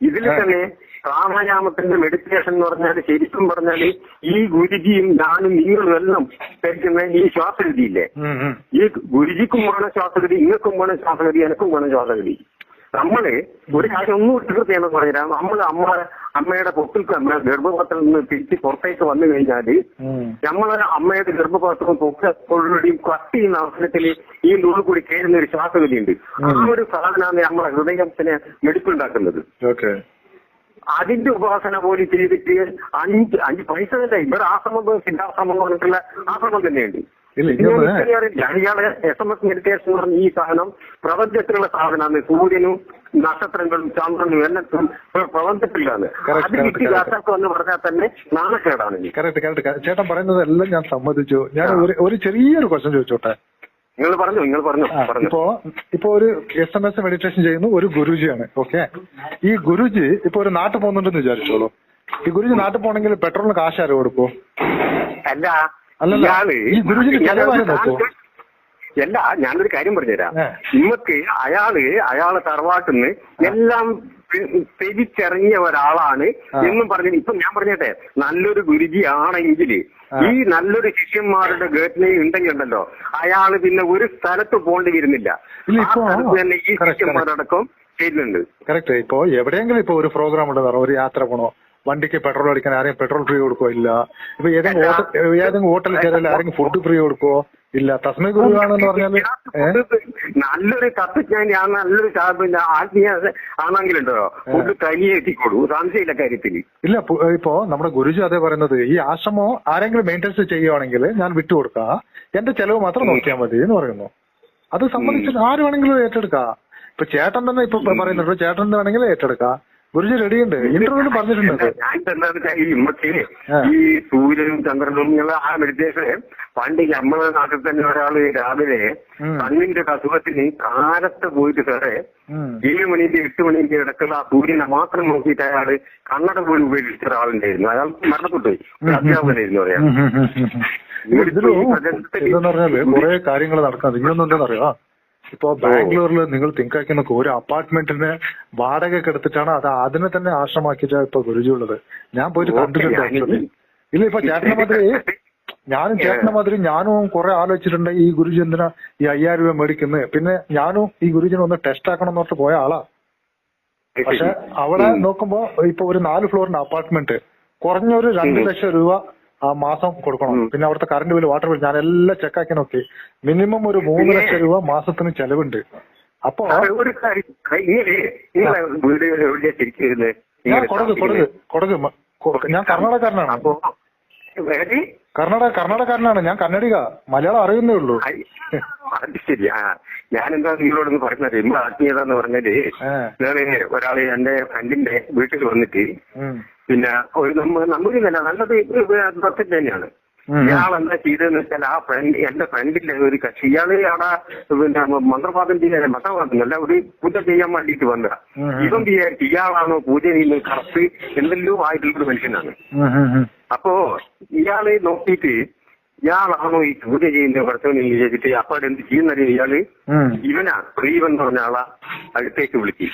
ഇതിൽ തന്നെ രാമനാമത്തിന്റെ മെഡിറ്റേഷൻ എന്ന് പറഞ്ഞാൽ ശരിക്കും പറഞ്ഞാൽ ഈ ഗുരുജിയും ഞാനും നിങ്ങളും എല്ലാം ധരിക്കുന്ന ഈ ശ്വാസഗതിയില്ലേ. ഈ ഗുരുജിക്കും വേണം ശ്വാസഗതി നിങ്ങൾക്കും വേണം ശ്വാസഗതി എനക്കും വേണം ശ്വാസഗതി. നമ്മൾ ഒരു കാര്യം ഒന്നും ഉത്തീർത്തി എന്ന് പറഞ്ഞാൽ നമ്മൾ അമ്മ അമ്മയുടെ പൊത്തിൽ തന്നെ ഗർഭപാത്രത്തിൽ നിന്ന് തിരിച്ച് പുറത്തേക്ക് വന്നു കഴിഞ്ഞാൽ ഉം. നമ്മളെ അമ്മയുടെ ഗർഭപാത്രവും പൊക്കൊള്ളുടെയും കട്ട് ചെയ്യുന്ന അവസരത്തിൽ ഈ നുള്ളിൽ കൂടി കയറുന്ന ഒരു ശ്വാസഗതി ആ ഒരു സാധനമാണ് നമ്മളെ ഹൃദയത്തിന് മെടുപ്പുണ്ടാക്കുന്നത്. അതിന്റെ ഉപാസന പോലെ ചെയ്തിട്ട് അഞ്ച് അഞ്ച് പൈസ തന്നെ ഇവിടെ ആശ്രമം സിദ്ധാശ്രമം പറഞ്ഞിട്ടുള്ള ആശ്രമം തന്നെയുണ്ട്. ഇയാളെ എസ് എം എസ് മെഡിറ്റേഷൻ പറഞ്ഞ ഈ സാധനം പ്രപഞ്ചത്തിലുള്ള സാധനമാണ്. സൂര്യനും നക്ഷത്രങ്ങളും ചന്ദ്രനും എല്ലാം പ്ര- പ്രപഞ്ചത്തിലാണ്. അത് കിട്ടി. കാശാക്കും എന്ന് പറഞ്ഞാൽ തന്നെ നാണക്കേടാണ് കറക്റ്റ് കറക്റ്റ് ചേട്ടൻ പറയുന്നതെല്ലാം ഞാൻ സമ്മതിച്ചു. ഞാൻ ഒരു ഒരു ചെറിയൊരു ക്വസ്റ്റ്യൻ ചോദിച്ചോട്ടെ? നിങ്ങൾ പറഞ്ഞു നിങ്ങൾ പറഞ്ഞു ഇപ്പോ ഇപ്പോ ഒരു എസ് എം എസ് മെഡിറ്റേഷൻ ചെയ്യുന്ന ഒരു ഗുരുജിയാണ് ഓക്കെ ഈ ഗുരുജി ഇപ്പൊ ഒരു നാട്ടിൽ പോകുന്നുണ്ടെന്ന് വിചാരിച്ചോളൂ. ഈ ഗുരുജി നാട്ടിൽ പോകണമെങ്കിൽ പെട്രോളിന് കാശ് ആരും കൊടുക്കോ? അല്ല അല്ലല്ല, ഞാനൊരു കാര്യം പറഞ്ഞുതരാം. ഇമ്മക്ക് അയാൾ അയാളെ തറവാട്ടിന്ന് എല്ലാം തിരിച്ചറിഞ്ഞ ഒരാളാണ് എന്നും പറഞ്ഞു ഇപ്പൊ ഞാൻ പറഞ്ഞട്ടെ നല്ലൊരു ഗുരുജി ആണെങ്കിൽ. ഈ നല്ലൊരു ശിഷ്യന്മാരുടെ ഗേറ്റിനെ ഉണ്ടെങ്കിൽ ഉണ്ടല്ലോ അയാൾ പിന്നെ ഒരു സ്ഥലത്ത് പോകേണ്ടി വരുന്നില്ല ഇല്ല, ആ സ്ഥലത്ത് തന്നെ ഈ ശിഷ്യന്മാരടക്കം ചെയ്യുന്നുണ്ട്. കറക്റ്റ് ഇപ്പോ എവിടെയെങ്കിലും ഇപ്പൊ ഒരു പ്രോഗ്രാം ഉണ്ടെന്ന് ഒരു യാത്ര പോണോ? വണ്ടിക്ക് പെട്രോൾ അടിക്കാൻ ആരെയും പെട്രോൾ ഫ്രീ കൊടുക്കോ ഇല്ല. ഇപ്പൊ ഏതെങ്കിലും ഏതെങ്കിലും ഹോട്ടലിൽ കയറിയാൽ ആരെങ്കിലും ഫുഡ് ഫ്രീ കൊടുക്കോ ഇല്ല. തസ്മൈ ഗുരുവാണെന്ന് പറഞ്ഞാൽ നല്ലൊരു തത്വജ്ഞാനി ആ നല്ലൊരു പിന്നെ ആത്മീയ ആണെങ്കിലുണ്ടോ? ഫുഡ് സംശയമില്ല കാര്യത്തിൽ ഇല്ല ഇപ്പോ നമ്മുടെ ഗുരുജി അതേ പറയുന്നത് ഈ ആശ്രമം ആരെങ്കിലും മെയിന്റൻസ് ചെയ്യുവാണെങ്കിൽ ഞാൻ വിട്ടുകൊടുക്കാം എന്റെ ചെലവ് മാത്രം നോക്കിയാൽ മതി എന്ന് പറയുന്നു. അത് സംബന്ധിച്ച് ആര് വേണമെങ്കിലും ഏറ്റെടുക്കാം. ഇപ്പൊ ചേട്ടൻ തന്നെ ഇപ്പൊ പറയുന്നുണ്ട് ചേട്ടൻ വേണമെങ്കിൽ ഏറ്റെടുക്കാം. ഗുരുജി റെഡിയുണ്ട് ഇന്റർവ്യൂവിൽ പറഞ്ഞിട്ടുണ്ട് ഞാൻ എന്താണെന്ന് വെച്ചാൽ ഈ സൂര്യനും ചന്ദ്രനും ആ മെഡിറ്റേഷന് പണ്ട് ഈ നമ്മളെ നാട്ടിൽ തന്നെ ഒരാൾ രാവിലെ. കണ്ണിന്റെ അസുഖത്തിന് കാലത്ത് പോയിട്ട് സാറേ. ഏഴ് മണിന്റെ എട്ട് മണിന്റെ ഇടക്കുള്ള ആ സൂര്യനെ മാത്രം നോക്കിയിട്ട് അയാൾ കണ്ണട പോലും ഉപയോഗിച്ച ഒരാളുണ്ടായിരുന്നു. അയാൾ മരണപ്പെട്ടു അധ്യാപകനായിരുന്നു അറിയാം ഇതിലും ഇതെന്ന് പറഞ്ഞാൽ കുറെ കാര്യങ്ങൾ നടക്കുന്നത് ഇങ്ങനൊന്നും എന്താണെന്നറിയോ ഇപ്പൊ ബാംഗ്ലൂരിൽ നിങ്ങൾ തിങ്കാക്കി നോക്കൂ ഒരു അപ്പാർട്ട്മെന്റിന് വാടക എടുത്തിട്ടാണ് അത് അതിനെ തന്നെ ആശ്രമാക്കിയിട്ട് ഇപ്പൊ ഗുരുജി ഉള്ളത് ഞാൻ പോയിട്ട് കണ്ടിട്ടുണ്ട് ആക്ച്വലി ഇല്ല ഇപ്പൊ ചേട്ടനെ മാതിരി ഞാനും ചേട്ടനെ മാതിരി ഞാനും കുറെ ആലോചിച്ചിട്ടുണ്ട് ഈ ഗുരുജി എന്തിനാ ഈ അയ്യായിരം രൂപ മേടിക്കുന്നത് പിന്നെ ഞാനും ഈ ഗുരുജിനെ ഒന്ന് ടെസ്റ്റ് ആക്കണം എന്ന് പറഞ്ഞിട്ട് പോയ ആളാ. പക്ഷെ അവിടെ നോക്കുമ്പോ ഇപ്പൊ ഒരു നാല് ഫ്ലോറിന്റെ അപ്പാർട്ട്മെന്റ് കുറഞ്ഞൊരു രണ്ട് ലക്ഷം രൂപ ആ മാസം കൊടുക്കണം. പിന്നെ അവിടുത്തെ കറണ്ട് ബില്ല് വാട്ടർ ബില്ല് ഞാൻ എല്ലാം ചെക്കാക്കി നോക്കി. മിനിമം ഒരു മൂന്ന് ലക്ഷം രൂപ മാസത്തിന് ചെലവുണ്ട്. അപ്പോ ഒരു കാര്യം വീട് എവിടെയാ? ഞാൻ നിങ്ങൾ കൊടക് കൊടക് കൊടക് ഞാൻ കർണാടകക്കാരനാണ്. അപ്പോ കർണാടക കർണാടകക്കാരനാണ്. ഞാൻ കന്നഡിക മലയാളം അറിയുന്നേ ഉള്ളൂ. അത് ശരി ആ ഞാനെന്താ നിങ്ങളോടൊന്ന് പറഞ്ഞത്? എന്താ ആത്മീയത എന്ന്. ഞാൻ ഒരാൾ എന്റെ ഫ്രണ്ടിന്റെ വീട്ടിൽ വന്നിട്ട്. പിന്നെ ഒരു നമ്മ തന്നെ നല്ലത് പെർഫെക്റ്റ് തന്നെയാണ് ഇയാളെന്താ ഇയാൾ എന്താ ചെയ്തതെന്ന് വെച്ചാൽ ആ ഫ്രണ്ട് എന്റെ ഫ്രണ്ടില്ല ഒരു കക്ഷി ഇയാൾ അവിടെ പിന്നെ മന്ത്രവാദം ചെയ്യാൻ മന്ത്രവാദം അല്ല ഒരു പൂജ ചെയ്യാൻ വേണ്ടിയിട്ട് വന്നതാ ഉം. ഇവൻ വിചാരിച്ചു ഇയാളാണോ പൂജ ചെയ്യുന്നത് കറക്റ്റ് എന്തെല്ലോ ആയിട്ടുള്ള ഒരു മനുഷ്യനാണ്. അപ്പോ ഇയാൾ നോക്കിയിട്ട് ഇയാളാണോ ഈ പൂജ ചെയ്യുന്ന ഭർത്തവനെ വിചാരിച്ചിട്ട് അപ്പാട് എന്ത് ചെയ്യുന്നറിയ ഇയാൾ. ഇവനാ പ്രീവൻ പറഞ്ഞ ആളാ അടുത്തേക്ക് വിളിച്ചു.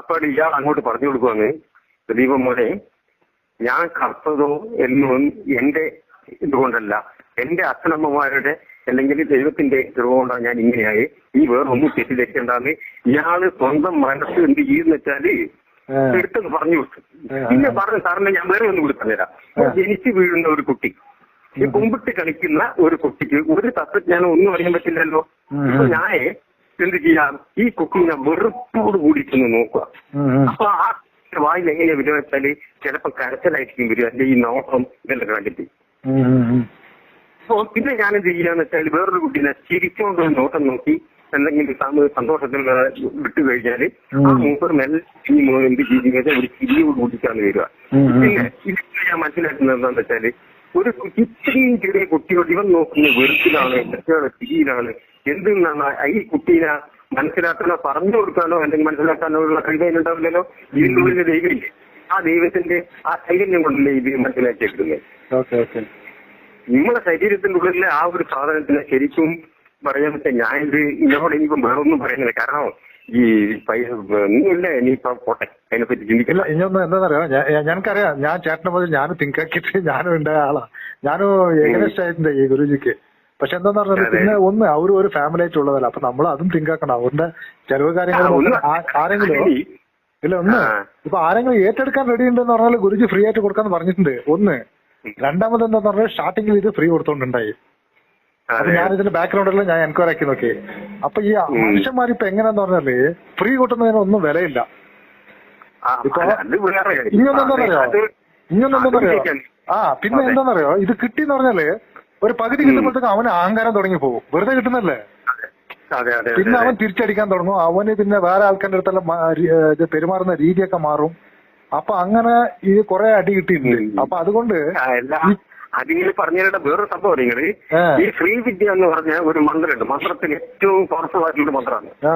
അപ്പാട് ഇയാൾ അങ്ങോട്ട് പറഞ്ഞു കൊടുക്കുവാന്ന് മോനെ ഞാൻ കർത്തതോ എന്നും എന്റെ ഇതുകൊണ്ടല്ല എന്റെ അച്ഛനമ്മമാരുടെ അല്ലെങ്കിൽ ദൈവത്തിന്റെ ഇതുകൊണ്ടാണ് ഞാൻ ഇങ്ങനെയായി. ഈ വേറൊന്നും തെറ്റിദ്ധരിക്കേണ്ടെന്ന് ഇയാൾ സ്വന്തം മനസ്സ് എന്ത് ചെയ്യുന്ന വെച്ചാൽ എടുത്തത് പറഞ്ഞു കൊടുത്തു ഏ. പിന്നെ പറഞ്ഞു സാറിന് ഞാൻ വേറെ ഒന്നും കൂടി പറഞ്ഞുതരാം ജനിച്ച് വീഴുന്ന ഒരു കുട്ടി. ഈ കുമ്പിട്ട് കളിക്കുന്ന ഒരു കുട്ടിക്ക് ഒരു തത്വജ്ഞാനം ഒന്നും അറിയാൻ പറ്റില്ലല്ലോ. അപ്പൊ ഇപ്പൊ ഞാൻ എന്ത് ചെയ്യാം? ഈ കുട്ടീനെ വെറുപ്പോട് കൂടിയിട്ടൊന്ന് നോക്കുക. അപ്പൊ ആ വായിൽ എങ്ങനെയാ വരിക വെച്ചാൽ ചിലപ്പോ കരച്ചിലായിരിക്കും വരിക അല്ലെങ്കിൽ ഈ നോട്ടം ഇതെല്ലാം കണ്ടിട്ട്. അപ്പൊ പിന്നെ ഞാൻ എന്ത് ചെയ്യാന്ന് വെച്ചാൽ വേറൊരു കുട്ടീനെ ചിരിച്ചുകൊണ്ട് നോട്ടം നോക്കി എന്തെങ്കിലും സന്തോഷത്തിൽ വിട്ടു കഴിഞ്ഞാൽ ആ മൂപ്പർ മെല്ലെ എന്ത് ചെയ്യുന്നത് ഒരു ചിരിയോട് കൂടിച്ചാണ് വരിക. പിന്നെ ഇതിൽ ഞാൻ മനസ്സിലാക്കുന്നത് എന്താണെന്ന് വെച്ചാൽ ഒരു ഇത്രയും ചെറിയ കുട്ടിയോട് ഇവൻ നോക്കുന്ന വെറുപ്പിലാണ് എന്തൊക്കെയാണ് ചിരിയിലാണ് എന്തെന്നാണ് ഈ കുട്ടീനെ മനസ്സിലാക്കാനോ പറഞ്ഞു കൊടുക്കാനോ അല്ലെങ്കിൽ മനസ്സിലാക്കാനോ ഉള്ള കഴിവുണ്ടാവില്ലല്ലോ ഈ ഉള്ളിൽ ദൈവമില്ലേ? ആ ദൈവത്തിന്റെ ആ ചൈതന്യം കൊണ്ടല്ലേ ഇത് മനസ്സിലാക്കിയെടുക്കുന്നത്. നിങ്ങളുടെ ശരീരത്തിന്റെ ഉള്ളിലെ ആ ഒരു സാധനത്തിന് ശരിക്കും പറയാൻ പറ്റാ ഞാൻ ഇത് ഇതിനോട് ഇനിയിപ്പം വേറൊന്നും പറയുന്നില്ല. കാരണം ഈ പൈസ ഒന്നുമില്ല ഇനിയിപ്പോ പോട്ടെ. അതിനെ പറ്റി ചിന്തിക്കില്ല ഇനിയൊന്നും എന്താണെന്നറിയോ ഞങ്ങൾക്കറിയാം ഞാൻ ചേട്ടനെ മുതൽ ഞാനും തിങ്കാക്കിട്ട് ഞാനും ഉണ്ടായ ആളാ. ഞാനും എങ്ങനെ ആയിട്ടുണ്ട് ഈ ഗുരുജിക്ക്. പക്ഷെ എന്താന്ന് പറഞ്ഞാൽ. പിന്നെ ഒന്ന് അവരും ഒരു ഫാമിലി ആയിട്ടുള്ളതല്ലേ അപ്പൊ നമ്മൾ അതും തിങ്കാക്കണം അവരുടെ ചെലവ് കാര്യങ്ങൾ ആരെങ്കിലും ഇല്ല ഒന്ന്. ഇപ്പൊ ആരെങ്കിലും ഏറ്റെടുക്കാൻ റെഡി ഉണ്ടെന്ന് പറഞ്ഞാൽ ഗുരുജി ഫ്രീ ആയിട്ട് കൊടുക്കാന്ന് പറഞ്ഞിട്ടുണ്ട്. ഒന്ന്. രണ്ടാമത് എന്താന്ന് പറഞ്ഞാൽ സ്റ്റാർട്ടിങ്ങിൽ ഇത് ഫ്രീ കൊടുത്തോണ്ടുണ്ടായി. അപ്പൊ അതെ. ഞാൻ ഇതിന്റെ ബാക്ക്ഗ്രൗണ്ടിൽ ഞാൻ എൻക്വയറി ആക്കി നോക്കി. അപ്പൊ ഈ മനുഷ്യന്മാർ ഇപ്പൊ എങ്ങനെയാന്ന് പറഞ്ഞാൽ ഫ്രീ കിട്ടുന്നതിന് ഒന്നും വിലയില്ല. ഇപ്പൊ ഇങ്ങനെന്താ പറയാ ഇങ്ങനെന്താ പറയാ ഇങ്ങനെന്താന്നറിയോ ഇങ്ങനെന്താന്നറിയോ ആ പിന്നെ. എന്താന്നറിയോ ഇത് കിട്ടിന്ന് പറഞ്ഞാൽ ഒരു പകുതി കിട്ടുമ്പോഴത്തേക്ക് അവന് അഹങ്കാരം തുടങ്ങി പോകും. വെറുതെ കിട്ടുന്നല്ലേ? അതെ അതെ പിന്നെ അവൻ തിരിച്ചടിക്കാൻ തുടങ്ങും. അവന് പിന്നെ വേറെ ആൾക്കാരുടെ രീ- പെരുമാറുന്ന രീതിയൊക്കെ മാറും. അപ്പൊ അങ്ങനെ ഇത് കുറെ അടി കിട്ടിയിട്ടില്ല. അപ്പൊ അതുകൊണ്ട് അതിങ്ങനെ പറഞ്ഞതിന്റെ വേറൊരു സംഭവം നിങ്ങൾ. ഈ ശ്രീ വിദ്യ എന്ന് പറഞ്ഞ ഒരു മന്ത്രമുണ്ട്. മന്ത്രത്തിൽ ഏറ്റവും പവർഫുൾ ആയിട്ടുള്ള മന്ത്രമാണ്.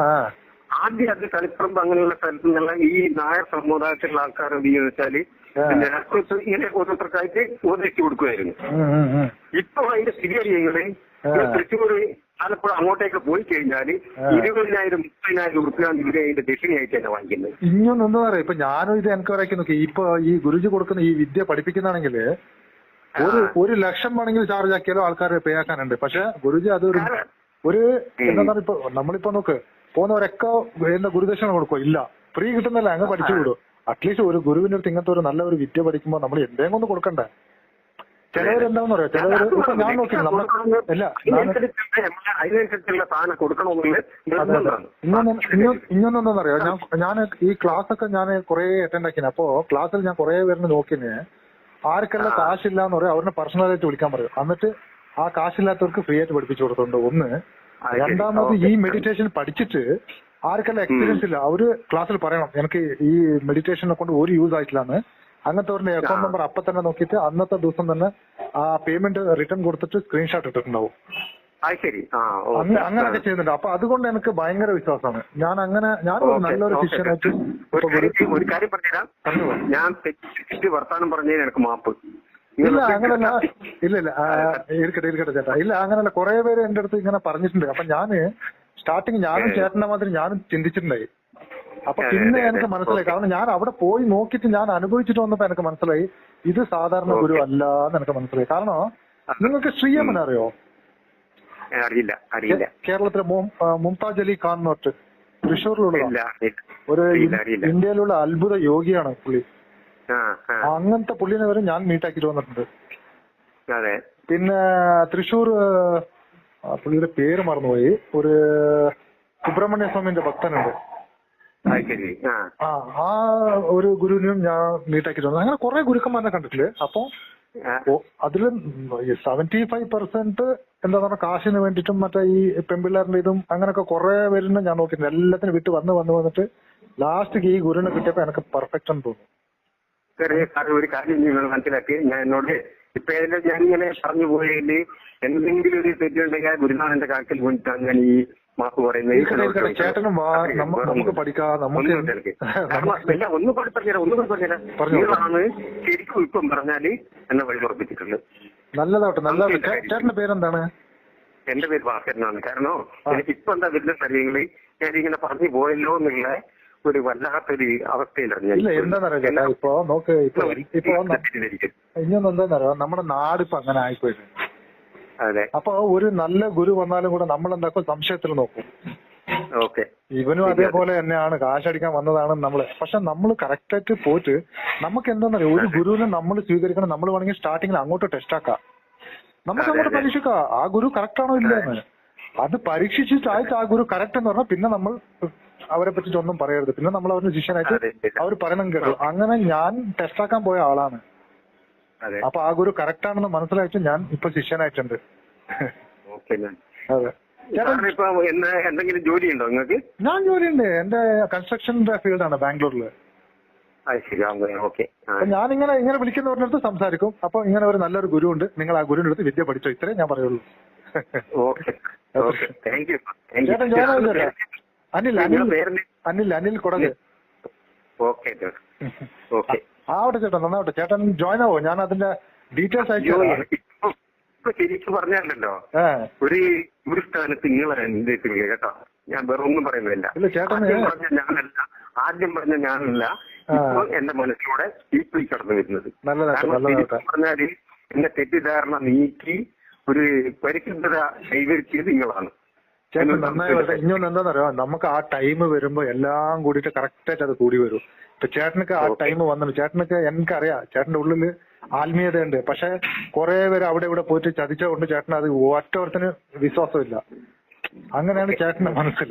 ആദ്യം അത് തലപ്പുറം അങ്ങനെയുള്ള സ്ഥലത്തു നിന്നുള്ള ഈ നായർ സമുദായത്തിലുള്ള ആൾക്കാർ എന്ത് ചെയ്യുന്ന വെച്ചാൽ. പിന്നെ രാഷ്ട്രീയത്തിൽ ഇങ്ങനെ ഓരോരുത്തർക്കായിട്ട് ഉപദേശിച്ചു കൊടുക്കുമായിരുന്നു. ഇപ്പൊ അതിന്റെ സ്ഥിതി അറിയങ്ങൾ. തൃശ്ശൂർ ആലപ്പുഴ അങ്ങോട്ടേക്ക് പോയി കഴിഞ്ഞാൽ. ഇരുപതിനായിരം മുപ്പതിനായിരം ഉറുപ്പിയാണ് ഇവർ അതിന്റെ ദക്ഷിണയായിട്ട് തന്നെ വാങ്ങിക്കുന്നത്. ഇനിയൊന്നും എന്താ പറയാ. ഇപ്പൊ ഞാനും ഇത് എൻക്വയറി നോക്കി. ഇപ്പൊ ഈ ഗുരുജി കൊടുക്കുന്ന ഈ വിദ്യ പഠിപ്പിക്കുന്നതാണെങ്കിൽ ഒരു ഒരു ലക്ഷം വേണമെങ്കിൽ ചാർജ് ആക്കിയാലും ആൾക്കാർ പേ ആക്കാനുണ്ട്. പക്ഷെ ഗുരുജി അതൊരു ഒരു ഒരു ഇപ്പൊ നമ്മളിപ്പോ നോക്ക് പോകുന്നവരൊക്കെ എന്താ ഗുരുദക്ഷിണ കൊടുക്കോ ഇല്ല. ഫ്രീ കിട്ടുന്നല്ല അങ്ങ് പഠിച്ചു വിടും. അറ്റ്ലീസ്റ്റ് ഒരു ഗുരുവിന്റെ അടുത്ത് ഇങ്ങനത്തെ ഒരു നല്ല ഒരു വിദ്യ പഠിക്കുമ്പോ നമ്മൾ എന്തെങ്കിലും ഒന്ന് കൊടുക്കണ്ടേ? ചിലവർ എന്താന്ന് പറയാ ചിലവര് ഇപ്പൊ ഞാൻ നോക്കി നമ്മൾ അല്ല എന്താണെന്നറിയോ ഞാൻ ഞാൻ ഈ ക്ലാസ് ഒക്കെ ഞാൻ കുറെ അറ്റൻഡ് ആക്കിന്. അപ്പോ ക്ലാസ്സിൽ ഞാൻ കുറെ പേരിന് നോക്കിന്. ആർക്കെല്ലാം കാശില്ല എന്ന് പറയും. അവരുടെ പേഴ്സണലായിട്ട് വിളിക്കാൻ പറയും. എന്നിട്ട് ആ കാശില്ലാത്തവർക്ക് ഫ്രീ ആയിട്ട് പഠിപ്പിച്ചു കൊടുത്തിട്ടുണ്ട് ഒന്ന് രണ്ടാമത് ഈ മെഡിറ്റേഷൻ പഠിച്ചിട്ട് ആർക്കെല്ലാം എക്സ്പീരിയൻസ് ഇല്ല അവർ ക്ലാസ്സിൽ പറയണം എനിക്ക് ഈ മെഡിറ്റേഷനെ കൊണ്ട് ഒരു യൂസ് ആയിട്ടില്ലാന്ന്. അങ്ങനത്തെ ഒരു അക്കൗണ്ട് നമ്പർ അപ്പൊ തന്നെ നോക്കിയിട്ട് അന്നത്തെ ദിവസം തന്നെ ആ പേയ്മെന്റ് റിട്ടേൺ കൊടുത്തിട്ട് സ്ക്രീൻഷോട്ട് ഇട്ടിട്ടുണ്ടാവും. അങ്ങനെയൊക്കെ ചെയ്യുന്നുണ്ട്. അപ്പൊ അതുകൊണ്ട് എനിക്ക് ഭയങ്കര വിശ്വാസമാണ്. ഞാൻ അങ്ങനെ ഞാൻ നല്ലൊരു. ശിഷ്യനായിട്ട് ഒരു കാര്യം പറഞ്ഞുതരാം. ഞാൻ തെറ്റിച്ച് വർത്താനം പറഞ്ഞതിന് എനിക്ക് മാപ്പ്. ഇല്ല അങ്ങനല്ല. ഇല്ല ഇല്ല. ഇരിക്കട്ടെ ഇരിക്കട്ടെ ചേട്ടാ. ഇല്ല അങ്ങനല്ല. കുറെ പേര് എന്റെ അടുത്ത് ഇങ്ങനെ പറഞ്ഞിട്ടുണ്ട്. അപ്പൊ ഞാൻ സ്റ്റാർട്ടിങ് ഞാനും ചേട്ടന്റെ മാതിരി ഞാനും ചിന്തിച്ചിട്ടുണ്ടായി. അപ്പൊ പിന്നെ എനിക്ക് മനസ്സിലായി. കാരണം ഞാൻ അവിടെ പോയി നോക്കിയിട്ട് ഞാൻ അനുഭവിച്ചിട്ട് വന്നപ്പോ എനിക്ക് മനസ്സിലായി ഇത് സാധാരണ ഗുരു അല്ല എന്ന് എനിക്ക് മനസ്സിലായി. കാരണം നിങ്ങൾക്ക് ശ്രീയമ്മൻ അറിയോ? അറിയില്ല അറിയില്ല. കേരളത്തിലെ മുംതാജ് അലി ഖാൻ നോട്ട് അറിയില്ല. ഒരു. ഇന്ത്യയിലുള്ള അത്ഭുത യോഗിയാണ് പുള്ളി. അങ്ങനത്തെ പുള്ളിനെ വരെ ഞാൻ മീറ്റാക്കിട്ട് വന്നിട്ടുണ്ട്. പിന്നെ തൃശ്ശൂർ പുള്ളിയുടെ പേര് മറന്നുപോയി. ഒരു സുബ്രഹ്മണ്യ സ്വാമിന്റെ ഭക്തനുണ്ട്. ആ. ആ ഒരു ഗുരുവിനും ഞാൻ മീറ്റാക്കിട്ട് വന്നു. അങ്ങനെ കുറെ ഗുരുക്കന്മാരെ കണ്ടിട്ടില്ലേ? അപ്പൊ അതിലും അതിൽ സെവന്റി ഫൈവ് പെർസെന്റ് എന്താ പറയുക കാശിന് വേണ്ടിട്ടും മറ്റേ ഈ പെൺപിള്ളേരുടെ ഇതും അങ്ങനെയൊക്കെ കുറെ പേരിനെ ഞാൻ നോക്കിയിട്ടുണ്ട്. എല്ലാത്തിനും വിട്ട് വന്ന് വന്ന് വന്നിട്ട് ലാസ്റ്റ് ഈ ഗുരുവിനെ കിട്ടിയപ്പോ എനിക്ക് പെർഫെക്റ്റ് എന്ന് തോന്നുന്നു ചെറിയ കാര്യം ഒരു കാര്യം നിങ്ങൾ മനസ്സിലാക്കി. ഞാൻ എന്നോട് ഇപ്പൊ ഞാൻ ഇങ്ങനെ പറഞ്ഞു പോയി എന്തെങ്കിലും ഒരു തെറ്റുണ്ടെങ്കിൽ ഗുരുനാഥന്റെ കാക്കിൽ വേണ്ടിയിട്ടാണ് ഞാൻ ഈ മാപ്പ് പറയുന്നത്. ചേട്ടനും നമുക്ക് പഠിക്കാം, ഇല്ല ഒന്നും കൂടി പറഞ്ഞുതരാം ഒന്നും കൂടി പറഞ്ഞുതരാം. നിങ്ങളാണ് ശരിക്കും ഇപ്പം പറഞ്ഞാൽ എന്നെ വഴി ഉറപ്പിച്ചിട്ടുള്ളത് നല്ലതാവട്ടെ. ചേട്ടന്റെ പേരെന്താണ്? എന്റെ പേര് ഭാസ്കരനാണ്. കാരണം എനിക്ക് ഇപ്പൊ എന്താ വരുന്ന കാര്യങ്ങൾ? ഞാനിങ്ങനെ പറഞ്ഞു പോയല്ലോ എന്നുള്ള ഒരു വല്ലാത്തൊരു അവസ്ഥയിലാണ് ഇല്ല എന്താന്നറിയോ ചേട്ടാ ഇപ്പൊ നോക്ക് ഇപ്പൊ ഇപ്പൊ ഇനിയൊന്നെന്താന്നറിയോ നമ്മുടെ നാട് ഇപ്പൊ അങ്ങനെ ആയിപ്പോയി. അതെ. അപ്പൊ ഒരു നല്ല ഗുരു വന്നാലും കൂടെ നമ്മൾ എന്താക്കും സംശയത്തിൽ നോക്കും. ഓക്കെ. ഇവനും അതേപോലെ തന്നെയാണ് കാശടിക്കാൻ വന്നതാണ് നമ്മൾ പക്ഷെ നമ്മൾ കറക്റ്റ് ആയിട്ട് പോയിട്ട് നമുക്ക് എന്താണെന്നറിയോ ഒരു ഗുരുവിനെ നമ്മൾ സ്വീകരിക്കണം നമ്മൾ വേണമെങ്കിൽ സ്റ്റാർട്ടിങ്ങിൽ അങ്ങോട്ട് ടെസ്റ്റ് ആക്കാം. നമുക്ക് അങ്ങോട്ട്. പരീക്ഷിക്കാം ആ ഗുരു കറക്റ്റ് ആണോ ഇല്ലെന്ന് അത്. പരീക്ഷിച്ചിട്ടായിട്ട് ആ ഗുരു കറക്റ്റ് എന്ന് പറഞ്ഞാൽ പിന്നെ നമ്മൾ അവരെ പറ്റി ഒന്നും പറയരുത്. പിന്നെ നമ്മൾ അവരുടെ ശിഷ്യനായിട്ട്. അവർ പറയണം കേട്ടു. അങ്ങനെ ഞാൻ ടെസ്റ്റ് ആക്കാൻ പോയ ആളാണ്. അപ്പൊ ആ ഗുരു കറക്റ്റ് ആണെന്ന് മനസ്സിലായിട്ട് ഞാൻ ഇപ്പൊ ശിഷ്യനായിട്ടുണ്ട്. അതെ. എന്തെങ്കിലും ജോലി ഉണ്ടോ നിങ്ങൾക്ക്? ഞാൻ ജോലിയുണ്ട്. എന്റെ കൺസ്ട്രക്ഷന്റെ ഫീൽഡാണ് ബാംഗ്ലൂരിൽ ഞാനിങ്ങനെ ഇങ്ങനെ വിളിക്കുന്നവരുടെ അടുത്ത് സംസാരിക്കും. അപ്പൊ ഇങ്ങനെ ഒരു നല്ലൊരു ഗുരു ഉണ്ട് നിങ്ങൾ ആ ഗുരുവിന്റെ അടുത്ത് വിദ്യ പഠിച്ചോ? ഇത്രേ ഞാൻ പറയുള്ളൂ. ഓക്കെ താങ്ക് യു ചേട്ടാ അനിൽ അനിൽ അനിൽ അനിൽ കുടക് ഓക്കെ ഓക്കെ. ആവട്ടെ ചേട്ടാ നന്നാവട്ടെ. ചേട്ടൻ ജോയിൻ ആവോ? ഞാൻ അതിന്റെ ഡീറ്റെയിൽസ് അയച്ചു ഇപ്പൊ ഇപ്പൊ ശരിക്കും പറഞ്ഞാലല്ലോ. ഒരു ഒരു സ്ഥാനത്ത് നിങ്ങൾ എന്ത് കേട്ടോ? ഞാൻ വേറെ ഒന്നും പറയുന്നില്ല. പറഞ്ഞ ഞാനല്ല. ആദ്യം പറഞ്ഞ ഞാനല്ല. ആ. ഇപ്പോൾ എന്റെ മനസ്സിലൂടെ ഡീപ്പിൽ കടന്നു വരുന്നത്. പറഞ്ഞാൽ എന്റെ തെറ്റിദ്ധാരണ നീക്കി ഒരു പരിശുദ്ധത കൈവരിച്ചത് നിങ്ങളാണ്. ചേട്ടൻ നന്നായി വരട്ടെ. ഇനിയൊന്നും എന്താണെന്നറിയോ നമുക്ക് ആ ടൈം വരുമ്പോ എല്ലാം കൂടിയിട്ട് കറക്റ്റ് ആയിട്ട് അത് കൂടി വരും. ഇപ്പൊ ചേട്ടനൊക്കെ ആ ടൈം വന്നിട്ട് ചേട്ടനൊക്കെ എനിക്കറിയാം. ചേട്ടന്റെ ഉള്ളിൽ ആത്മീയതയുണ്ട്. പക്ഷെ കുറെ പേര് അവിടെ ഇവിടെ പോയിട്ട് ചതിച്ചതുകൊണ്ട് ചേട്ടൻ അത് ഒറ്റവർത്തിന് വിശ്വാസമില്ല. അങ്ങനെയാണ് ചേട്ടന്റെ മനസ്സിൽ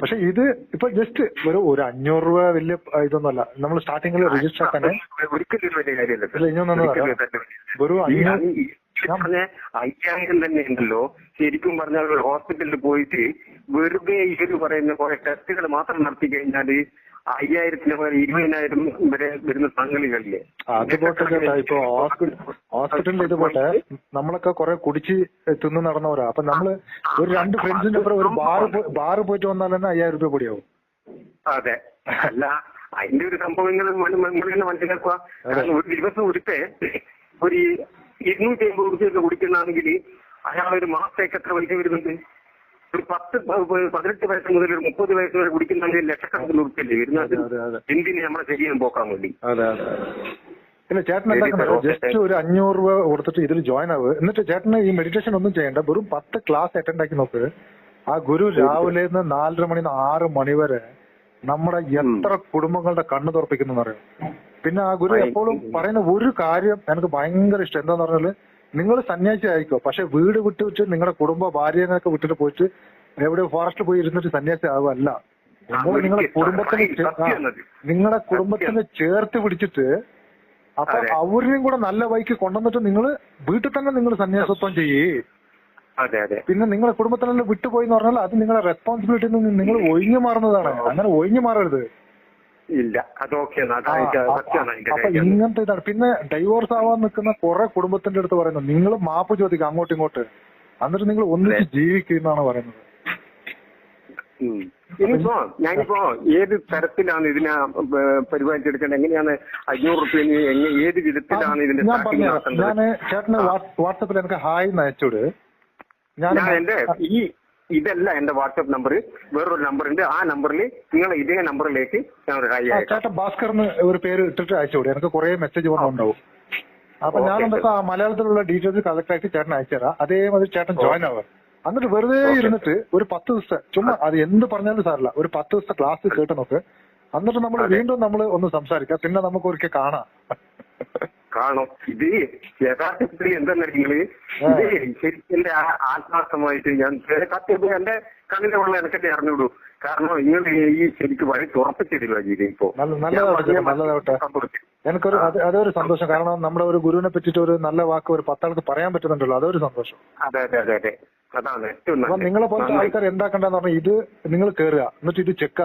പക്ഷെ ഇത് ഇപ്പൊ ജസ്റ്റ് ഒരു ഒരു അഞ്ഞൂറ് രൂപ വലിയ ഇതൊന്നുമല്ല. നമ്മൾ സ്റ്റാർട്ടിങ്ങിൽ രജിസ്റ്റർ തന്നെ. ഒരിക്കലും ഒരു വലിയ കാര്യമല്ല ഒരു അഞ്ഞൂറ് പറഞ്ഞ അയ്യായിരം തന്നെ ഉണ്ടല്ലോ. ശരിക്കും പറഞ്ഞാൽ ഒരു ഹോസ്പിറ്റലിൽ പോയിട്ട് വെറുതെ ഇവർ പറയുന്ന കുറെ ടെസ്റ്റുകൾ മാത്രം നടത്തി കഴിഞ്ഞാൽ അയ്യായിരത്തിന് പോലെ ഇരുപതിനായിരം വരെ വരുന്ന ചേട്ടാ. ഇപ്പൊ ഹോസ്പിറ്റലിൽ ഇത് പോട്ടെ. നമ്മളൊക്കെ കുറെ കുടിച്ച് തിന്ന് നടന്നവരാ. അപ്പൊ നമ്മൾ ഒരു രണ്ട് ഫ്രണ്ട്സിന്റെ അപ്പുറം ഒരു ബാറ് ബാറ് പോയിട്ട് വന്നാൽ തന്നെ അയ്യായിരം രൂപ പൊടിയാവും. അതെ. അല്ല അതിന്റെ ഒരു സംഭവങ്ങൾ നിങ്ങൾ മനസ്സിലാക്കുക. ഒരു ദിവസം ഒരുത്തെ ഒരു ഇരുന്നൂറ്റി അമ്പത് റുപ്യൊക്കെ കുടിക്കുന്നതാണെങ്കിൽ അയാൾ ഒരു മാസത്തേക്ക് എത്ര പൈസ വരുന്നുണ്ട്? ഒരു പത്ത് പതിനെട്ട് വയസ്സ് മുതൽ ഒരു മുപ്പത് വയസ്സ് വരെ കുടിക്കുന്നെങ്കിൽ ലക്ഷക്കണക്കിന് ഉറുപ്പല്ലേ വരുന്നത്? എന്തിനു നമ്മളെ ശരീരം പോക്കാൻ വേണ്ടി? പിന്നെ ചേട്ടൻ എന്താക്കുന്നത് ജസ്റ്റ് ഒരു അഞ്ഞൂറ് രൂപ കൊടുത്തിട്ട് ഇതിൽ ജോയിൻ ആവുക എന്നിട്ട് ചേട്ടന് ഈ മെഡിറ്റേഷൻ ഒന്നും ചെയ്യണ്ട. വെറും പത്ത് ക്ലാസ് അറ്റൻഡ് ആക്കി നോക്ക്. ആ ഗുരു രാവിലെ നാലര മണി ആറ് മണി വരെ നമ്മുടെ എത്ര കുടുംബങ്ങളുടെ കണ്ണു തുറപ്പിക്കുന്നു അറിയാം. പിന്നെ ആ ഗുരു എപ്പോഴും പറയുന്ന ഒരു കാര്യം എനിക്ക് ഭയങ്കര ഇഷ്ടം. എന്താന്ന് പറഞ്ഞാൽ നിങ്ങൾ സന്യാസി ആയിക്കോ പക്ഷെ വീട് വിട്ട് വിട്ട് നിങ്ങളുടെ കുടുംബ ഭാര്യനൊക്കെ വിട്ടിട്ട് പോയിട്ട് എവിടെ ഫോറസ്റ്റ് പോയി ഇരുന്നിട്ട് സന്യാസി ആവുമല്ല നിങ്ങളെ നിങ്ങളുടെ കുടുംബത്തിനെ നിങ്ങളുടെ കുടുംബത്തിനെ ചേർത്ത് പിടിച്ചിട്ട് അപ്പൊ. അവരെയും കൂടെ നല്ല വഴിക്ക് കൊണ്ടുവന്നിട്ട് നിങ്ങൾ വീട്ടിൽ തന്നെ നിങ്ങൾ സന്യാസത്വം ചെയ്യേ. അതെ അതെ. പിന്നെ നിങ്ങളെ കുടുംബത്തിനെല്ലാം വിട്ടുപോയി എന്ന് പറഞ്ഞാൽ അത് നിങ്ങളെ റെസ്പോൺസിബിലിറ്റിയിൽ നിന്ന് നിങ്ങൾ ഒഴിഞ്ഞു മാറുന്നതാണ്. അങ്ങനെ ഒഴിഞ്ഞു മാറരുത്. ഇല്ല അത് അപ്പൊ ഇങ്ങനത്തെ ഇതാണ്. പിന്നെ ഡൈവോഴ്സ് ആവാൻ നിൽക്കുന്ന കുറെ കുടുംബത്തിന്റെ അടുത്ത് പറയുന്നത് നിങ്ങൾ മാപ്പ് ചോദിക്കുക അങ്ങോട്ടും ഇങ്ങോട്ട്. എന്നിട്ട് നിങ്ങൾ ഒന്നിച്ച് ജീവിക്കുന്നതാണ് പറയുന്നത്. ഇനിയിപ്പോ ഞാനിപ്പോ ഏത് തരത്തിലാണ് ഇതിനെ പരിപാലിച്ചെടുക്കേണ്ടത്? എങ്ങനെയാണ് അഞ്ഞൂറ് റുപ്യ ഏത് വിധത്തിലാണ് ഇതിന്റെ ഞാൻ ചേട്ടന് വാട്സപ്പിൽ എനിക്ക് ഹായ് എന്ന് അയച്ചോട് ഞാൻ എന്റെ ഈ ഇതല്ല എന്റെ വാട്സ്ആപ്പ് നമ്പർ വേറൊരു നമ്പർ ഉണ്ട് ആ നമ്പറിൽ നിങ്ങൾ ഇതേ നമ്പറിലേക്ക് ഞാൻ ഒരു ഹായ് ചേട്ടൻ ഭാസ്കർ എന്ന് ഒരു പേര് ഇട്ടിട്ട് അയച്ചോട് എനിക്ക് കുറെ മെസ്സേജ് വന്നുണ്ടാവും അപ്പൊ ഞാൻ എന്താ മലയാളത്തിലുള്ള ഡീറ്റെയിൽസ് കളക്ട് ആക്കി ചേട്ടൻ അയച്ചുതരാം അതേമാതിരി ചേട്ടൻ ജോയിൻ ആവുക എന്നിട്ട് വെറുതെ ഇരുന്നിട്ട് ഒരു പത്ത് ദിവസത്തെ ചുമ്മാ അത് എന്ത് പറഞ്ഞാലും സാറില്ല ഒരു പത്ത് ദിവസത്തെ ക്ലാസ് കേട്ട് നോക്ക്. എന്നിട്ട് നമ്മൾ വീണ്ടും നമ്മൾ ഒന്ന് സംസാരിക്കാം. പിന്നെ നമുക്ക് ഒരിക്കൽ കാണാം. കാണും. ഇത് യഥാർത്ഥത്തിൽ എന്തെന്നറിയില്ല ഇത് ശരിക്കും എന്റെ ആത്മാർത്ഥമായിട്ട് ഞാൻ സത്യം എന്റെ കണ്ണിന്റെ ഉള്ള എനിക്കൊക്കെ അറിഞ്ഞുവിടൂ കാരണം നിങ്ങൾ ഈ ശരിക്കും വഴി തുറപ്പിച്ചിട്ടില്ല ചെയ്ത്. ഇപ്പോ. എനിക്കൊരു അത് അതൊരു സന്തോഷം. കാരണം നമ്മുടെ ഒരു ഗുരുവിനെ പറ്റിയിട്ട് ഒരു നല്ല വാക്ക് ഒരു പത്താൾക്ക് പറയാൻ പറ്റുന്നുണ്ടല്ലോ. അതൊരു സന്തോഷം. അതെ അതെ അതെ അതെ. അതാണ് ഏറ്റവും. നിങ്ങളെ പോലത്തെ. ആൾക്കാർ എന്താക്കണ്ടെന്ന് പറഞ്ഞാൽ ഇത് നിങ്ങൾ കേറുക. എന്നിട്ട് ഇത് ചെക്ക്